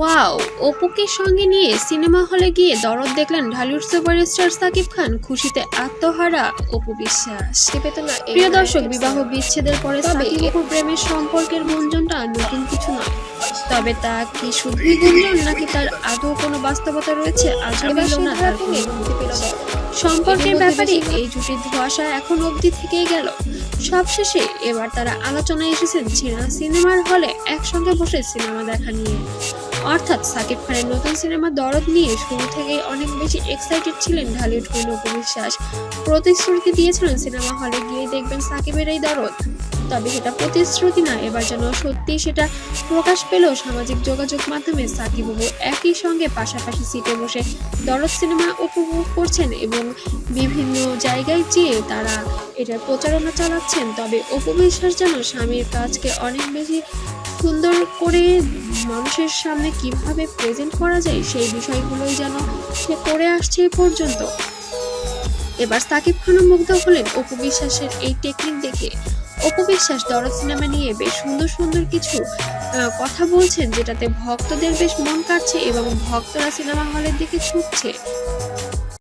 Wow অপুকে সঙ্গে নিয়ে cinema হলে গিয়ে দরদ দেখলেন ঢালিউড সুপারস্টার সাকিব খান খুশিতে আত্মহারা অপু বিশ্বাস। প্রিয় দর্শক বিবাহ বিচ্ছেদের পরে সাকিব অপুর প্রেমের সম্পর্কের গুঞ্জনটা নতুন কিছু নয়। তবে তা কি শুধুই গুঞ্জন নাকি তার আদৌ কোনো বাস্তবতা রয়েছে আজও মিলল না তার। সম্পর্কের ব্যাপারে এই জুটির ধোয়াশা এখন অবধি থেকেই গেল। সবশেষে এবার তারা আলোচনায় এসেছেন চীনা সিনেমার হলে একসঙ্গে বসে সিনেমা দেখা নিয়ে। অর্থাৎ সাকিব খানের নতুন সিনেমা দরদ নিয়ে শুরু থেকেই অনেক বেশি এক্সাইটেড ছিলেন ঢালিউড কুইন অপু বিশ্বাস। প্রতিশ্রুতি দিয়েছিলেন সিনেমা হলে গিয়ে দেখবেন সাকিবের এই দরদ। তবে সেটা প্রতিশ্রুতি না। এবার যেন সত্যি সেটা প্রকাশ পেল সামাজিক যোগাযোগ মাধ্যমে সাকিব বাবু একই সঙ্গে পাশাপাশি সিটে বসে দরদ সিনেমা উপভোগ করছেন এবং বিভিন্ন জায়গায় যেয়ে তারা এটার প্রচারণা চালাচ্ছেন। তবে অপু বিশ্বাস যেন স্বামীর কাজকে অনেক বেশি সুন্দর করে মানুষের সামনে কীভাবে প্রেজেন্ট করা যায় সেই বিষয়গুলোই যেন সে করে আসছে পর্যন্ত। এবার সাকিব খানও মুগ্ধ হলেন অপু বিশ্বাসের এই টেকনিক দেখে। অপু বিশ্বাস দরদ সিনেমা নিয়ে বেশ সুন্দর সুন্দর কিছু কথা বলছেন, যেটাতে ভক্তদের বেশ মন কাটছে এবং ভক্তরা সিনেমা হলের দিকে ছুটছে।